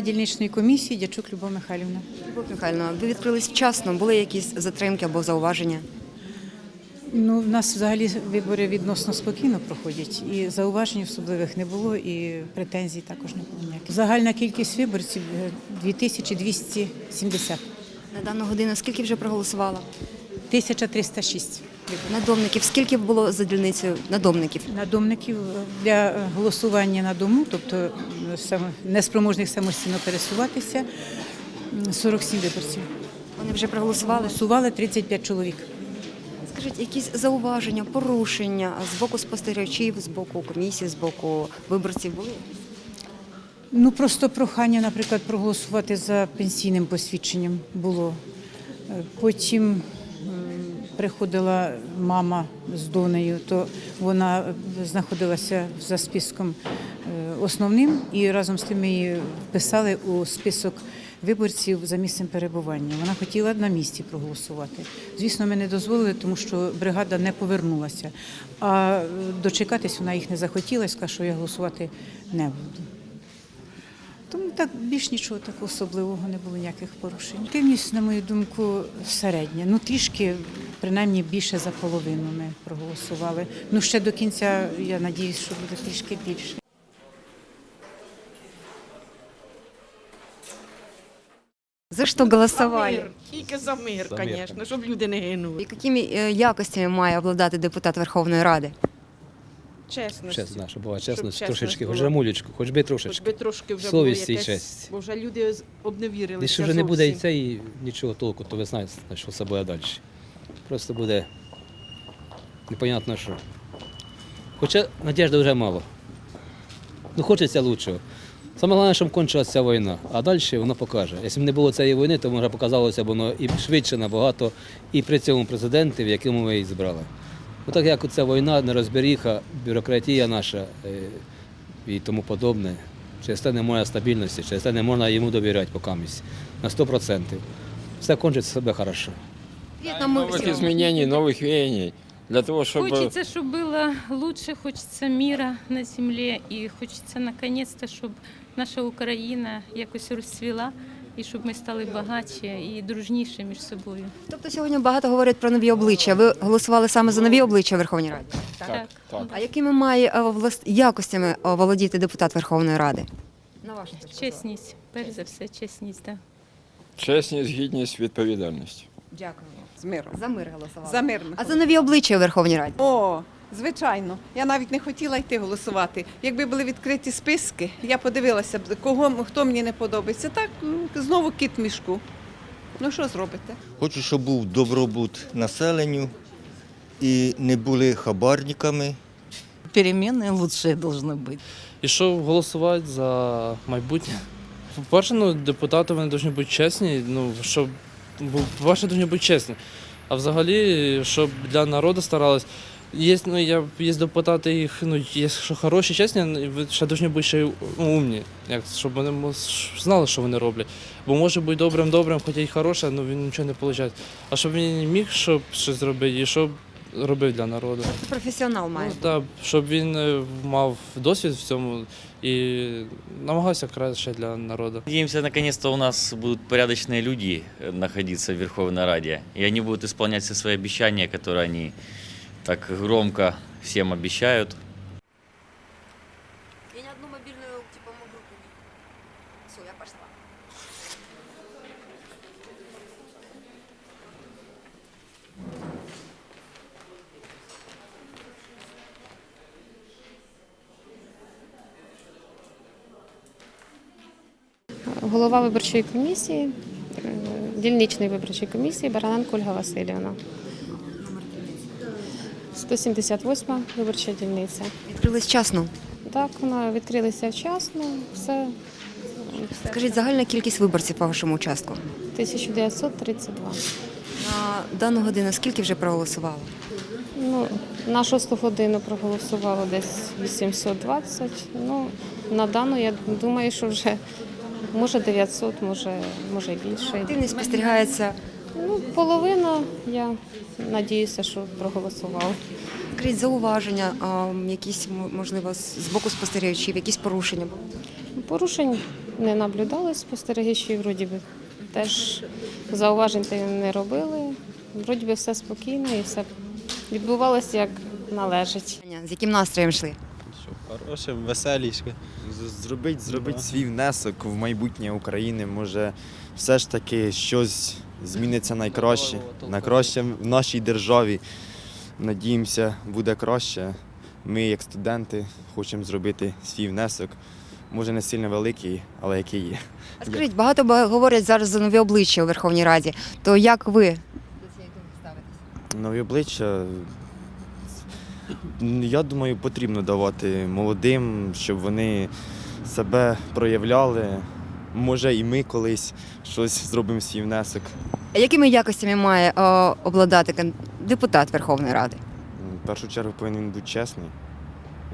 Голова дільничної комісії Дячук Любов Михайлівна. Любов Михайлівна, ви відкрились вчасно, були якісь затримки або зауваження? Ну, в нас взагалі вибори відносно спокійно проходять, і зауважень особливих не було, і претензій також не було ніяких. Загальна кількість виборців е, 2270. На дану годину скільки вже проголосувало? 1306 Надомників, скільки було за дільницею надомників? надомників для е, голосування на дому, тобто е, неспроможних самостійно пересуватися, 47 виборців. Вони вже проголосували. Голосували 35 чоловік. Скажіть, якісь зауваження, порушення з боку спостерігачів, з боку комісії, з боку виборців були? Ну просто прохання, наприклад, проголосувати за пенсійним посвідченням було. Е, Потім приходила мама з донею, то вона е, знаходилася за списком е, основним, і разом з тим її вписали у список виборців за місцем перебування. Вона хотіла на місці проголосувати. Звісно, ми не дозволили, тому що бригада не повернулася. А е, дочекатись вона їх не захотіла сказала, що я голосувати не буду. Тому так більш нічого такого особливого не було ніяких порушень. Активність, на мою думку, середня. Ну трішки, принаймні, більше за половину ми проголосували. Ну ще до кінця я сподіваюся, що буде трішки більше. За що голосували? Тільки за мир, звісно, щоб люди не гинули. І якими е, якостями має обладати депутат Верховної Ради? Чесно. Чесно, щоб була чесність, чесність трошечки, була. хоч рамулечку, хоч би Хоч трошечки. би трошки вже Совісті було якесь, честь. бо вже люди обневірилися Якщо вже не буде і це, і нічого толку, то ви знаєте, що це буде далі. Просто буде непонятно що. Хоча надіжди вже мало. Ну хочеться лучшого. Саме головне, щоб кончилася ця війна, а далі воно покаже. Якщо б не було цієї війни, то може показалося б воно і швидше набагато, і при цьому президентів, якому ми її збрали. Ну так як ця війна, нерозберіха, бюрократія наша е, і тому подобне, через це немає стабільності, через це не можна йому довіряти покамість на 100%. Все кончиться себе хорошо. Нам ми Новых всі- изменений, новых веяний. Для того, чтобы Хочется, чтобы было лучше, хочется мира на земле, и хочется наконец-то, щоб наша Україна якось розцвіла, і щоб ми стали багатші і дружніші між собою. Тобто сьогодні багато говорять про нові обличчя. Ви голосували саме за нові обличчя в Верховній Раді? Так. так. А якими має е, влас- якостями е, володіти депутат Верховної Ради? На вашу. Чесність, перш за все, чесність. Да. чесність, гідність, відповідальність. Дякую. З миром. За мир голосували. За мир. А за нові обличчя у Верховній Раді? О, звичайно. Я навіть не хотіла йти голосувати. Якби були відкриті списки, я подивилася б, кого хто мені не подобається. Так м, знову кіт в мішку. Ну що зробите? Хочу, щоб був добробут населенню і не були хабарниками. перемены лучшие должны быть. І щоб голосувати за майбутнє. По-перше, ну, депутати вони повинні бути чесні, ну, щоб, бо, по-перше, повинні бути чесні. А взагалі, щоб для народу старались. Є, ну, я, є депутати, їх, ну, є, що хороші, чесні, і ви ще повинні бути ще й ну, умні, як, щоб вони мос- знали, що вони роблять. Бо може бути добрим-добрим, хоча й хороше, але він нічого не виходить. А щоб він міг щоб щось зробити, і щоб робив для народу. Професіонал має. Ну, так, щоб він е, мав досвід в цьому і намагався краще для народу. Надеемся, наконец-то у нас будут порядочные люди э, находиться в Верховной Раде, и они будут исполнять все свои обещания, которые они так громко всем обещают. Я ни одну мобильную типа группу не... Все, я пошла. Голова виборчої комісії, е, дільничної виборчої комісії Бараненко Ольга Васильівна. 178 виборча дільниця. Відкрились вчасно. Так, вона відкрилася вчасно, все Скажіть, загальна кількість виборців по вашому участку? 1932. На дану годину скільки вже проголосувало? Ну, на шосту годину проголосувало десь 820. Ну, на дану, я думаю, що вже може 900, може, може більше. Активність спостерігається. Ну, половина, я надіюся, що проголосувала. Скажіть, зауваження, а, якісь, можливо, з боку спостерігачів, якісь порушення? Порушень не наблюдалось, спостерігачі вроді би теж зауважень та й не робили. Вроді би все спокійно і все відбувалося як належить. З яким настроєм йшли? Хороше, веселіше. Зробить, зробить свій внесок в майбутнє України. Може, все ж таки щось зміниться найкраще. Найкраще в нашій державі. Надіємося, буде краще. Ми, як студенти, хочемо зробити свій внесок. Може, не сильно великий, але який є. А скажіть, багато говорять зараз за нові обличчя у Верховній Раді. То як ви? Нові обличчя. Я думаю, потрібно давати молодим, щоб вони себе проявляли. Може, і ми колись щось зробимо свій внесок. Якими якостями має е, обладати депутат Верховної Ради? В першу чергу повинен бути чесний.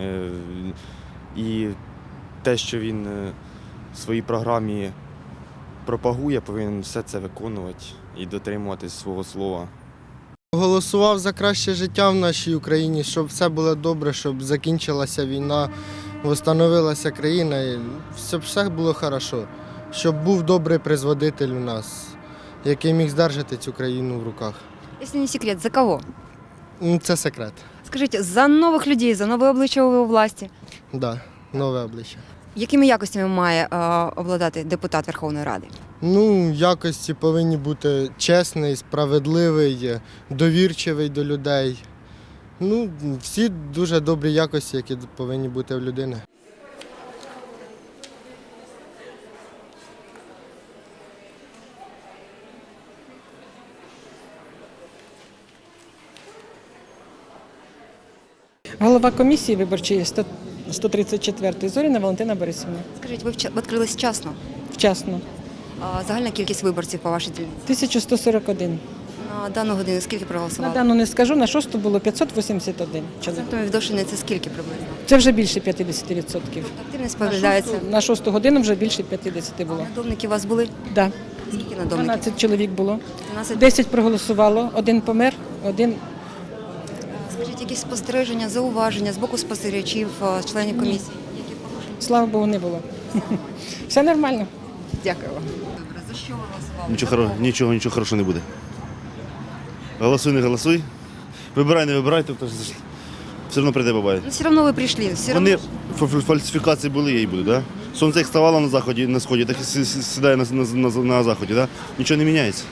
Е, І те, що він е, в своїй програмі пропагує, повинен все це виконувати і дотримуватись свого слова. Голосував за краще життя в нашій Україні, щоб все було добре, щоб закінчилася війна, встановилася країна, і щоб все було хорошо, щоб був добрий призводитель у нас, який міг здержати цю країну в руках. Якщо не секрет, за кого? Ну, Це секрет. Скажіть, за нових людей, за нове обличчя у власті. Да, нове обличчя. Якими якостями має е, обладати депутат Верховної Ради? Ну, якості повинні бути чесний, справедливий, довірчивий до людей. Ну, всі дуже добрі якості, які повинні бути в людини. Голова комісії виборчої 134-ї Зоріна Валентина Борисівна. Скажіть, ви відкрились вчасно? Вчасно. А загальна кількість виборців по вашій дільниці? 1141. На дану годину скільки проголосували? На дану не скажу, на шосту було 581 чоловік. Процентами відношення це скільки приблизно? Це вже більше 50%. Активність На шосту, на шосту годину вже більше 50 було. Надомники у вас були? Да. Скільки надомників? 12 чоловік було. 12. 10 проголосувало, один помер, один Скажіть, якісь спостереження, зауваження з боку спостерігачів, е, членів комісії? Слава Богу, не було. Все нормально. Дякую вам. Добре, за що ви голосували? Нічого, хоро- нічого, нічого хорошого не буде. Голосуй, не голосуй. Вибирай, не вибирай, тобто ж все одно прийде бабай. Ну, все одно ви прийшли. Все Вони одно... фа- фа- фальсифікації були і будуть, да? Сонце як ставало на заході, на сході, так і сі- сі- сідає на, на, на, на заході, да? Нічого не міняється.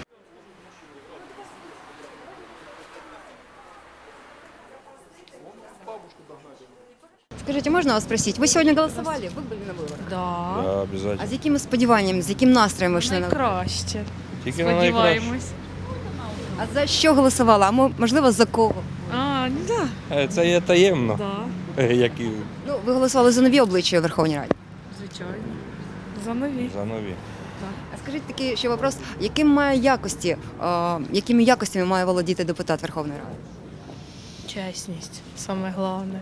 Скажите, можно вас спросить? Вы сегодня голосовали? Вы были на выборах? Да, А обов'язково. з якими сподіваннями, з яким настроєм ви йшли на вибори? Найкраще. Тільки на найкраще. А за що голосувала? А мо- можливо, за кого? А, да. Е, Це є таємно. Да, Е, Як і Ну, ви голосували за нові обличчя у Верховній Раді. звичайно. За нові. за нові. А скажіть такий ще вопрос, яким має якості, е, якими якостями має володіти депутат Верховної Ради? Чесність, саме головне.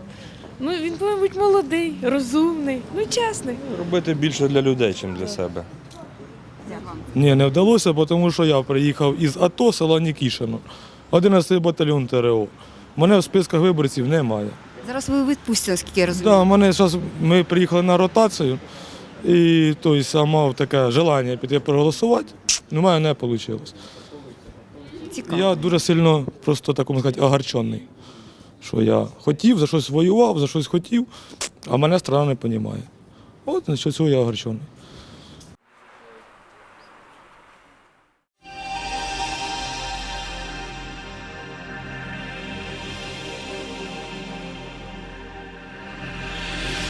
Ну, він повинен бути молодий, розумний, ну і чесний. Робити більше для людей, ніж для себе. Ні, не вдалося, тому що я приїхав із АТО села Нікішино, 11 батальйон ТРО. Мене в списках виборців немає. Зараз ви у відпустці, наскільки я розумію. Да, мене зараз ми приїхали на ротацію, і я мав таке желання піти проголосувати, але не вийшло. Цікаво. Я дуже сильно просто так можна сказати, огарчений. Що я хотів, за щось воював, за щось хотів, а мене страна не розуміє. От за цього я огарчений.